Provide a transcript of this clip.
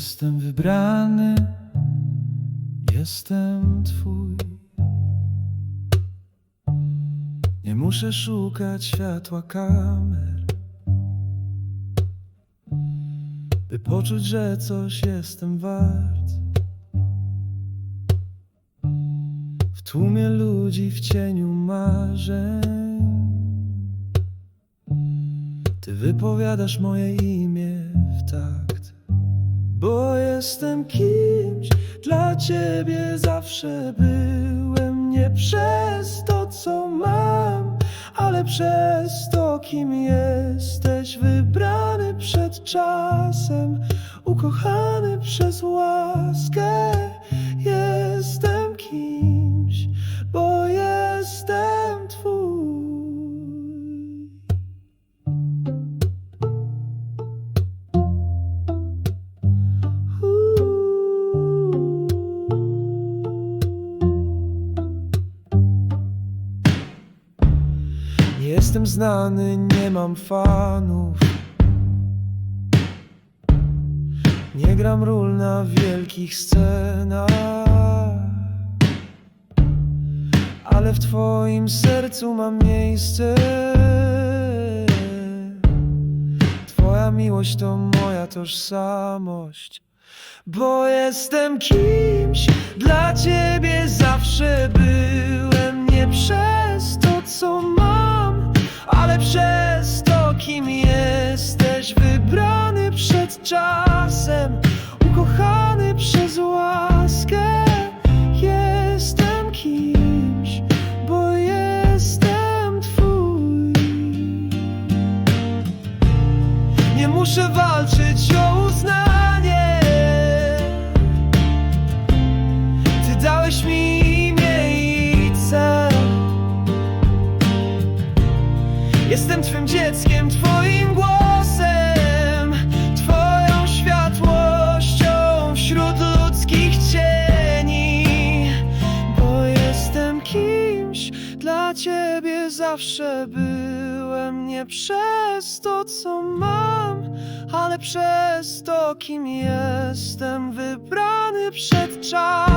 Jestem wybrany, jestem Twój. Nie muszę szukać światła kamer, by poczuć, że coś jestem wart. W tłumie ludzi, w cieniu marzeń, Ty wypowiadasz moje imię w takt. Bo jestem kimś, dla ciebie zawsze byłem. Nie przez to, co mam, ale przez to, kim jesteś. Wybrany przed czasem, ukochany przez łaskę. Jestem jestem znany, nie mam fanów. Nie gram ról na wielkich scenach. Ale w Twoim sercu mam miejsce. Twoja miłość to moja tożsamość. Bo jestem kimś, dla ciebie zawsze byłem. Nie czasem, ukochany przez łaskę. Jestem kimś, bo jestem Twój. Nie muszę walczyć o uznanie zawsze byłem Nie przez to, co mam, ale przez to, kim jestem Wybrany przed czasem,